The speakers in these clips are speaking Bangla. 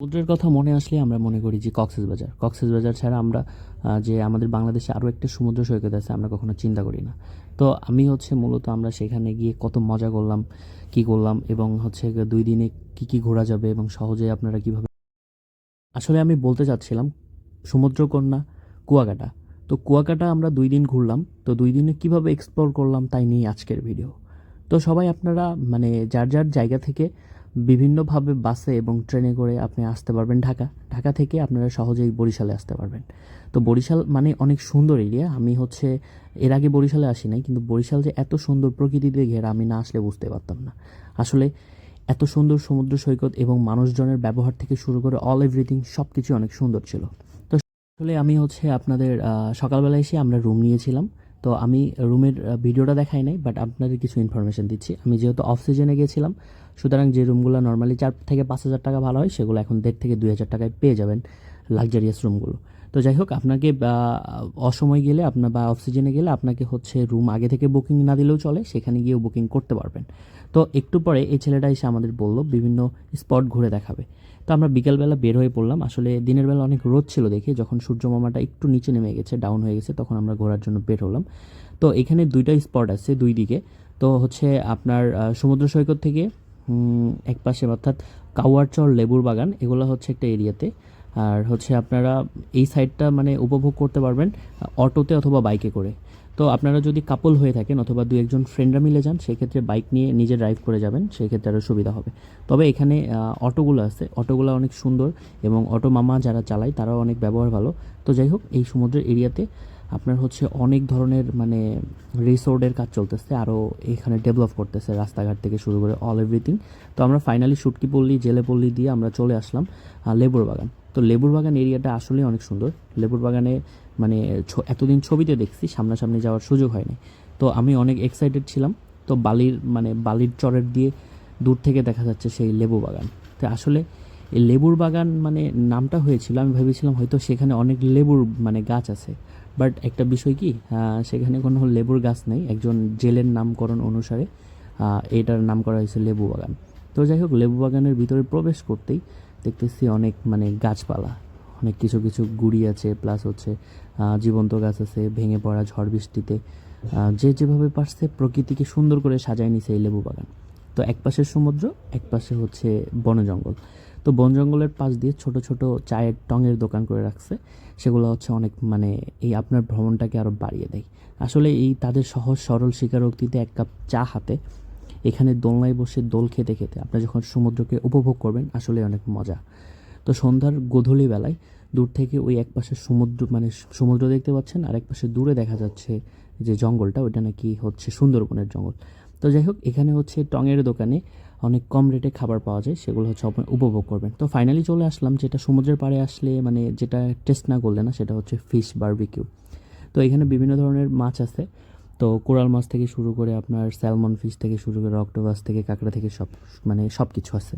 সমুদ্রের কথা মনে আসলে আমরা মনে করি যে কক্সবাজার কক্সবাজার ছাড়া আমরা যে আমাদের বাংলাদেশে আরও একটা সমুদ্র সৈকত আছে, আমরা কখনো চিন্তা করি না। তো আমি হচ্ছে মূলত আমরা সেখানে গিয়ে কত মজা করলাম, কি করলাম এবং হচ্ছে দুই দিনে কি কি ঘোরা যাবে এবং সহজে আপনারা কীভাবে আসলে আমি বলতে চাচ্ছিলাম, সমুদ্রকন্যা কুয়াকাটা। তো কুয়াকাটা আমরা দুই দিন ঘুরলাম, তো দুই দিনে কীভাবে এক্সপ্লোর করলাম তাই নিয়ে আজকের ভিডিও তো সবাই আপনারা মানে যার যার জায়গা থেকে বিভিন্নভাবে বাসে এবং ট্রেনে করে আপনি আসতে পারবেন ঢাকা। ঢাকা থেকে আপনারা সহজেই বরিশালে আসতে পারবেন। তো বরিশাল মানে অনেক সুন্দর এরিয়া আমি হচ্ছে, এর আগে বরিশালে আসি নাই, কিন্তু বরিশাল যে এত সুন্দর প্রকৃতিতে ঘেরা, আমি না আসলে বুঝতে পারতাম না। আসলে এত সুন্দর সমুদ্র সৈকত এবং মানুষজনের ব্যবহার থেকে শুরু করে অল এভরিথিং সব কিছু অনেক সুন্দর ছিল। তো আসলে আমি হচ্ছে আপনাদের সকালবেলা এসে আমরা রুম নিয়েছিলাম। তো আমি রুমের ভিডিওটা দেখাই নাই বাট আপনাদের কিছু ইনফরমেশন দিচ্ছি। আমি যেহেতু অফ সিজনে গিয়েছিলাম, সুতরাং যে রুমগুলো নর্মালি চার থেকে পাঁচ হাজার টাকা ভালো হয়, সেগুলো এখন দেড় থেকে দুই হাজার টাকায় পেয়ে যাবেন লাক্সারিয়াস রুমগুলো তো যাই হোক, আপনাকে অসময় গেলে আপনার বা অফ সিজনে গেলে আপনাকে হচ্ছে রুম আগে থেকে বুকিং না দিলেও চলে, সেখানে গিয়েও বুকিং করতে পারবেন। তো একটু পরে এই ছেলেটা এসে আমাদের বলল, বিভিন্ন স্পট ঘুরে দেখাবে। তো আমরা বিকালবেলা বের হয়ে পড়লাম। আসলে দিনের বেলা অনেক রোদ ছিল দেখে, যখন সূর্য মামাটা একটু নিচে নেমে গেছে ডাউন হয়ে গেছে, তখন আমরা ঘোরার জন্য বের হলাম। তো এখানে দুইটা স্পট আছে দুই দিকে। তো হচ্ছে আপনার সমুদ্র সৈকত থেকে এক পাশে অর্থাৎ কাওয়ারচর লেবুর বাগান, এগুলো হচ্ছে একটা এরিয়াতে। আর হচ্ছে আপনারা এই সাইডটা মানে উপভোগ করতে পারবেন অটোতে অথবা বাইকে করে। তো আপনারা যদি কাপল হয়ে থাকেন অথবা দু একজন ফ্রেন্ডরা মিলে যান, সেক্ষেত্রে বাইক নিয়ে নিজে ড্রাইভ করে যাবেন, সেক্ষেত্রে আরও সুবিধা হবে। তবে এখানে অটোগুলো আছে। অটোগুলো অনেক সুন্দর এবং অটো মামা যারা চালায়, তারাও অনেক ব্যবহার ভালো। তো যাই হোক, এই সমুদ্রের এরিয়াতে আপনার হচ্ছে অনেক ধরনের মানে রিসোর্টের কাজ চলতেছে আরও এখানে ডেভেলপ করতেছে রাস্তাঘাট থেকে শুরু করে অল এভরিথিং তো আমরা ফাইনালি সুটকি পল্লী, জেলে দিয়ে আমরা চলে আসলাম লেবুর বাগান। তো লেবুর বাগান এরিয়াটা আসলেই অনেক সুন্দর। লেবুর বাগানে মানে এতদিন ছবিতে দেখছি, সামনাসামনি যাওয়ার সুযোগ হয়নি তো আমি অনেক এক্সাইটেড ছিলাম। তো বালির মানে বালির চরের দিয়ে দূর থেকে দেখা যাচ্ছে সেই লেবু বাগান তো আসলে এই লেবুর বাগান মানে নামটা হয়েছিল, আমি ভেবেছিলাম হয়তো সেখানে অনেক লেবুর মানে গাছ আছে। বাট একটা বিষয় কি সেখানে কোনো লেবুর গাছ নেই। একজন জেলের নামকরণ অনুসারে এটার নাম করা হয়েছে লেবু বাগান তো যাই হোক লেবু বাগানের ভিতরে প্রবেশ করতেই দেখতেছি অনেক মানে গাছপালা, অনেক কিছু কিছু গুড়ি আছে প্লাস হচ্ছে জীবন্ত গাছ আছে, ভেঙে পড়া ঝড় বৃষ্টিতে। যে যেভাবে পারছে প্রকৃতিকে সুন্দর করে সাজায় নিছে এই লেবু বাগান। তো এক পাশে সমুদ্র, এক পাশে হচ্ছে বন জঙ্গল। তো বন জঙ্গলের পাশ দিয়ে ছোট ছোট চায়ের টঙের দোকান করে রাখছে। সেগুলো হচ্ছে অনেক মানে এই আপনার ভ্রমণটাকে আরও বাড়িয়ে দেয়। আসলে এই তাদের সহজ, সরল স্বীকারোক্তিতে এক কাপ চা হাতে এখানে দোলনায় বসে দোল খেতে খেতে আপনি যখন সমুদ্রকে উপভোগ করবেন, আসলে অনেক মজা। তো সন্ধ্যার গোধূলি বেলায় দূর থেকে ওই এক পাশে সমুদ্র মানে সমুদ্র দেখতে পাচ্ছেন আর এক পাশে দূরে দেখা যাচ্ছে যে জঙ্গলটা, ওইটা নাকি হচ্ছে সুন্দরবনের জঙ্গল। তো যাই হোক, এখানে হচ্ছে টঙের দোকানে অনেক কম রেটে খাবার পাওয়া যায়, সেগুলো হচ্ছে আপনি উপভোগ করবেন। তো ফাইনালি চলে আসলাম, যেটা সমুদ্রের পাড়ে আসলে মানে যেটা টেস্ট না করলে না, সেটা হচ্ছে ফিশ বারবিকিউ তো এখানে বিভিন্ন ধরনের মাছ আছে। তো কোরাল মাছ থেকে শুরু করে আপনার স্যালমন ফিশ থেকে শুরু করে অক্টোপাস থেকে কাঁকড়া থেকে সব মানে সব কিছু আছে।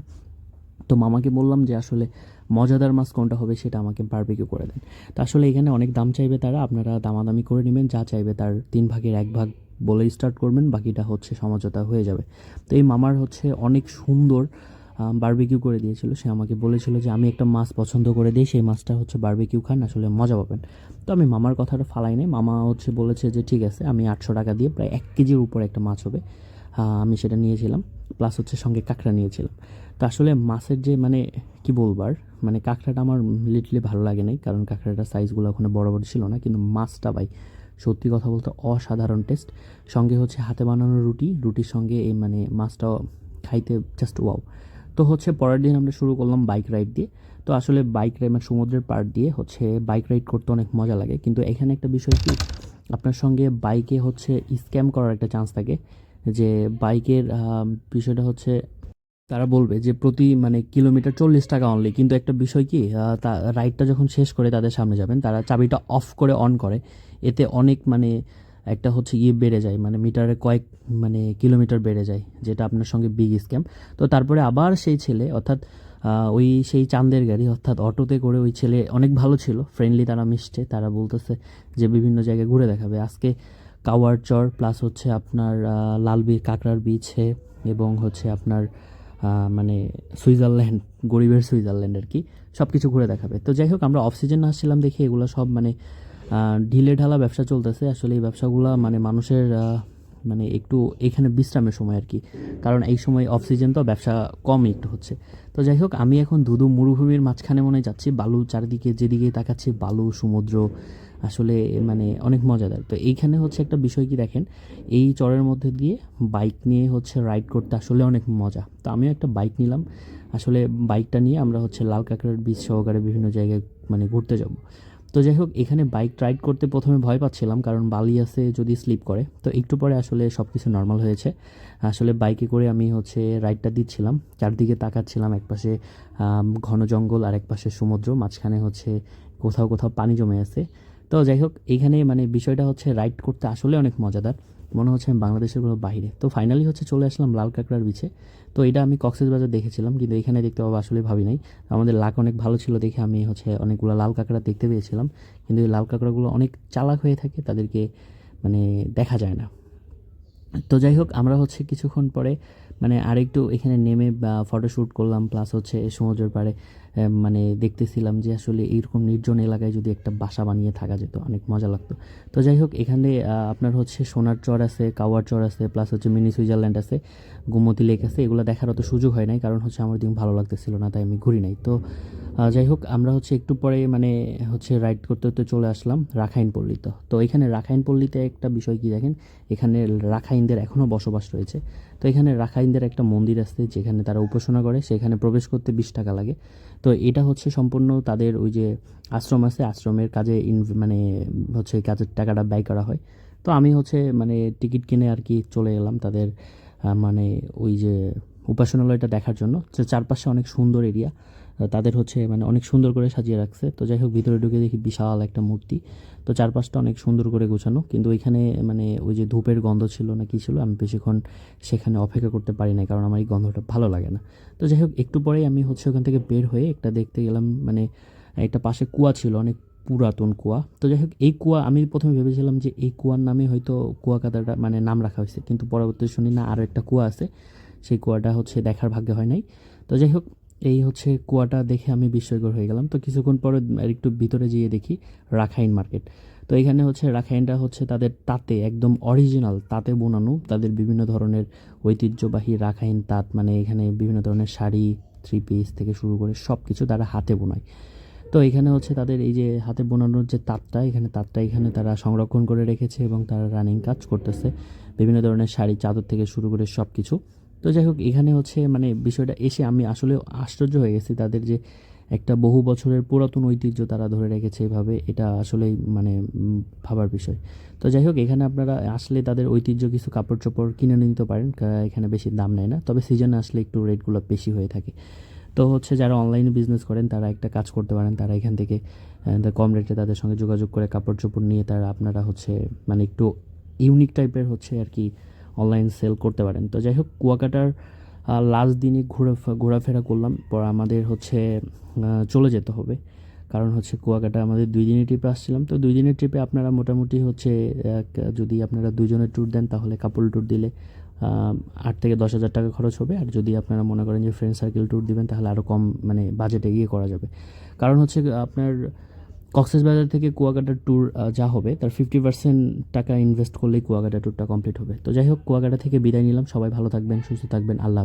তো মামাকে বললাম যে আসলে মজাদার মাছ কোনটা হবে সেটা আমাকে বারবিকিউ করে দেন। তো আসলে এখানে অনেক দাম চাইবে তারা, আপনারা দামাদামি করে নেবেন, যা চাইবে তার তিন ভাগের এক ভাগ বলে স্টার্ট করবেন, বাকিটা হচ্ছে সমঝোতা হয়ে যাবে। তো এই মামার হচ্ছে অনেক সুন্দর বারবিকিউ করে দিয়েছিল। সে আমাকে বলেছিল যে, আমি একটা মাছ পছন্দ করে দিই, সেই মাছটা হচ্ছে বারবিকিউ খান, আসলে মজা পাবেন। তো আমি মামার কথাটা ফালাই নাই। মামা হচ্ছে বলেছে যে, ঠিক আছে, আমি আটশো টাকা দিয়ে প্রায় এক কেজির উপর একটা মাছ হবে। আমি সেটা নিয়েছিলাম প্লাস হচ্ছে সঙ্গে কাঁকড়া নিয়েছিলাম। তো আসলে মাছের যে মানে কি বলবার মানে কাঁকড়াটা আমার লিটলি ভালো লাগে নাই, কারণ কাঁকড়াটার সাইজগুলো ওখানে বড় বড় ছিল না, কিন্তু মাছটা ভাই, সত্যি কথা বলতে অসাধারণ টেস্ট সঙ্গে হচ্ছে হাতে বানানো রুটি, রুটির সঙ্গে এই মানে মাছটা খাইতে জাস্ট ওয়াও তো হচ্ছে পরের দিন আমরা শুরু করলাম বাইক রাইড দিয়ে। তো আসলে বাইক রাইড মানে সমুদ্রের পাড় দিয়ে হচ্ছে বাইক রাইড করতে অনেক মজা লাগে। কিন্তু এখানে একটা বিষয় কি, আপনার সঙ্গে বাইকে হচ্ছে স্ক্যাম করার একটা চান্স থাকে। যে বাইকের বিষয়টা হচ্ছে, তারা বলবে যে প্রতি মানে কিলোমিটার চল্লিশ টাকা অনলি কিন্তু একটা বিষয় কি তা রাইডটা যখন শেষ করে তাদের সামনে যাবেন, তারা চাবিটা অফ করে অন করে। এতে অনেক মানে একটা হচ্ছে ইয়ে বেড়ে যায় মানে মিটারে কয়েক মানে কিলোমিটার বেড়ে যায় যেটা আপনার সঙ্গে বিগ স্ক্যাম তো তারপরে আবার সেই ছেলে অর্থাৎ ওই সেই চাঁদের গাড়ি অর্থাৎ অটোতে করে ওই ছেলে অনেক ভালো ছিল ফ্রেন্ডলি তারা মিশছে তারা বলতেছে যে বিভিন্ন জায়গায় ঘুরে দেখাবে। আজকে কাওয়ার চর প্লাস হচ্ছে আপনার আহ, লাল বি কাঁকড়ার বিছে এবং হচ্ছে আপনার মানে সুইজারল্যান্ড গরিবের সুইজারল্যান্ড আর কি সব কিছু ঘুরে দেখাবে। তো যাই হোক আমরা অফ সিজনে আসছিলাম দেখি এগুলো সব মানে ঢিলে ঢালা ব্যবসা চলতেছে। আসলে এই ব্যবসাগুলো মানে মানুষের মানে একটু এখানে বিশ্রামের সময় আর কি। কারণ এই সময় অফ সিজন তো ব্যবসা কমই একটু হচ্ছে। তো যাই হোক, আমি এখন ধুধু মরুভূমির মাঝখানে মনে যাচ্ছি। বালু চারিদিকে, যেদিকে তাকাচ্ছি, বালু, সমুদ্র, আসলে মানে অনেক মজাদার। তো এইখানে হচ্ছে একটা বিষয় কি দেখেন, এই চরের মধ্যে দিয়ে বাইক নিয়ে হচ্ছে রাইড করতে আসলে অনেক মজা। তো আমিও একটা বাইক নিলাম। আসলে বাইকটা নিয়ে আমরা হচ্ছে লাল কাঁকড়ার বীজ সহকারে বিভিন্ন জায়গায় মানে ঘুরতে যাব। তো যাই হোক, এখানে বাইক রাইড করতে প্রথমে ভয় পাচ্ছিলাম, কারণ বালি আছে, যদি স্লিপ করে। তো একটু পরে আসলে সব কিছু নর্মাল হয়েছে। আসলে বাইকে করে আমি হচ্ছে রাইডটা দিচ্ছিলাম। চারদিকে তাকাচ্ছিলাম, একপাশে ঘন জঙ্গল আর একপাশে সমুদ্র, মাঝখানে হচ্ছে কোথাও কোথাও পানি জমে আছে। তো যাই হোক, এখানে মানে বিষয়টা হচ্ছে রাইড করতে আসলে অনেক মজাদার। মনে হচ্ছে আমি বাংলাদেশের কোনো বাইরে। তো ফাইনালি হচ্ছে চলে আসলাম লাল কাঁকড়ার বিচে তো এটা আমি কক্সেস বাজার দেখেছিলাম, কিন্তু এখানে দেখতে পাবো আসলে ভাবি নাই। আমাদের লাক অনেক ভালো ছিল দেখে আমি হচ্ছে অনেকগুলো লাল কাঁকড়া দেখতে পেয়েছিলাম। কিন্তু এই লাল কাঁকড়াগুলো অনেক চালাক হয়ে থাকে, তাদেরকে মানে দেখা যায় না। তো যাই হোক, আমরা হচ্ছে কিছুক্ষণ পরে মানে আরেকটু এখানে নেমে, বা ফটোশ্যুট করলাম প্লাস হচ্ছে সমুদ্রের পাড়ে মানে দেখতেছিলাম যে আসলে এইরকম নির্জন এলাকায় যদি একটা বাসা বানিয়ে থাকা যেত, অনেক মজা লাগতো। তো যাই হোক, এখানে আপনার হচ্ছে সোনার চর আছে, কাওয়ার চর আছে প্লাস হচ্ছে মিনি সুইজারল্যান্ড আছে, গোমতী লেক আছে, এগুলো দেখার অত সুযোগ হয় নাই, কারণ হচ্ছে আমার দিন ভালো লাগতেছিল না, তাই আমি ঘুরি নাই। তো যাই হোক, আমরা হচ্ছে একটু পরে মানে হচ্ছে রাইড করতে করতে চলে আসলাম রাখাইন পল্লীতে। তো এখানে রাখাইন পল্লীতে একটা বিষয় কি দেখেন? এখানে রাখাইনদের এখনও বসবাস রয়েছে। তো এখানে রাখাইনদের একটা মন্দির আছে যেখানে তারা উপাসনা করে, সেখানে প্রবেশ করতে বিশ টাকা লাগে। তো এটা হচ্ছে সম্পূর্ণ তাদের ওই যে আশ্রম আছে, আশ্রমের কাজে ইন মানে হচ্ছে কাজের টাকাটা ব্যয় করা হয়। তো আমি হচ্ছে মানে টিকিট কিনে আর কি চলে এলাম তাদের মানে ওই যে উপাসনালয়টা দেখার জন্য। চারপাশে অনেক সুন্দর এরিয়া। তাদের হচ্ছে মানে অনেক সুন্দর করে সাজিয়ে রাখছে। তো যাই হোক, ভিতরে ঢুকে দেখি বিশাল একটা মূর্তি। তো চারপাশটা অনেক সুন্দর করে গোছানো। কিন্তু ওইখানে মানে ওই যে ধূপের গন্ধ ছিল না কি ছিল, আমি বেশিক্ষণ সেখানে অপেক্ষা করতে পারি না কারণ আমার এই গন্ধটা ভালো লাগে না। তো যাই হোক, একটু পরেই আমি হচ্ছে ওখান থেকে বের হয়ে একটা দেখতে গেলাম মানে একটা পাশে কুয়া ছিল, অনেক পুরাতন কুয়া। তো যাই হোক, এই কুয়া, আমি প্রথমে ভেবেছিলাম যে এই কুয়ার নামে হয়তো কুয়াকাটাটা মানে নাম রাখা হয়েছে। কিন্তু পরবর্তী শুনি না আরও একটা কুয়া আছে। সেই কুয়াটা হচ্ছে দেখার ভাগ্য হয় নাই। তো যাই হোক এই হচ্ছে কুয়াটা দেখে আমি বিস্ময়কর হয়ে গেলাম। তো কিছুক্ষণ পরে একটু ভিতরে যেয়ে দেখি রাখাইন মার্কেট। তো এখানে হচ্ছে রাখাইনটা হচ্ছে তাদের তাঁতে, একদম অরিজিনাল তাঁতে বোনানো, তাদের বিভিন্ন ধরনের ঐতিহ্যবাহী রাখাইন তাঁত মানে এখানে বিভিন্ন ধরনের শাড়ি থ্রি পিস থেকে শুরু করে সব কিছু তারা হাতে বোনায়। তো এখানে হচ্ছে তাদের এই যে হাতে বোনানোর যে তাঁতটা, এখানে তাঁতটা এখানে তারা সংরক্ষণ করে রেখেছে এবং তারা রানিং কাজ করতেছে। বিভিন্ন ধরনের শাড়ি, চাদর থেকে শুরু করে সব কিছু তো যাই হোক, এখানে হচ্ছে মানে বিষয়টা এসে আমি আসলে আশ্চর্য হয়ে গেছি তাদের যে একটা বহু বছরের পুরাতন ঐতিহ্য তারা ধরে রেখেছে এভাবে, এটা আসলেই মানে ভাবার বিষয়। তো যাই হোক, এখানে আপনারা আসলে তাদের ঐতিহ্য কিছু কাপড় চোপড় কিনে নিতে পারেন এখানে বেশি দাম নেয় না। তবে সিজনে আসলে একটু রেটগুলো বেশি হয়ে থাকে। তো হচ্ছে যারা অনলাইনে বিজনেস করেন, তারা একটা কাজ করতে পারেন, তারা এখান থেকে কম রেটে তাদের সঙ্গে যোগাযোগ করে কাপড় চোপড় নিয়ে তারা আপনারা হচ্ছে মানে একটু ইউনিক টাইপের হচ্ছে আর কি অনলাইন সেল করতে পারেন। তো যাই হোক কুয়াকাটার লাস্ট দিনে ঘুরে ঘোরাফেরা করলাম। পর আমাদের হচ্ছে চলে যেতে হবে। কারণ হচ্ছে কুয়াকাটা আমাদের দুই দিনের ট্রিপে আসছিলাম। তো দুই দিনের ট্রিপে আপনারা মোটামুটি হচ্ছে যদি আপনারা দুজনের ট্যুর দেন, তাহলে কাপল ট্যুর দিলে আট থেকে দশ হাজার টাকা খরচ হবে। আর যদি আপনারা মনে করেন যে ফ্রেন্ড সার্কেল ট্যুর দিবেন, তাহলে আরও কম মানে বাজেটে গিয়ে করা যাবে। কারণ হচ্ছে আপনার কক্সেস বাজার থেকে কুয়াকাটা ট্যুর যা হবে, তার ফিফটি পার্সেন্ট টাকা ইনভেস্ট করলেই কুয়াকাটা ট্যুরটা কমপ্লিট হবে। তো যাই হোক, কুয়াকাটা থেকে বিদায় নিলাম। সবাই ভালো থাকবেন, সুস্থ থাকবেন। আল্লাহ।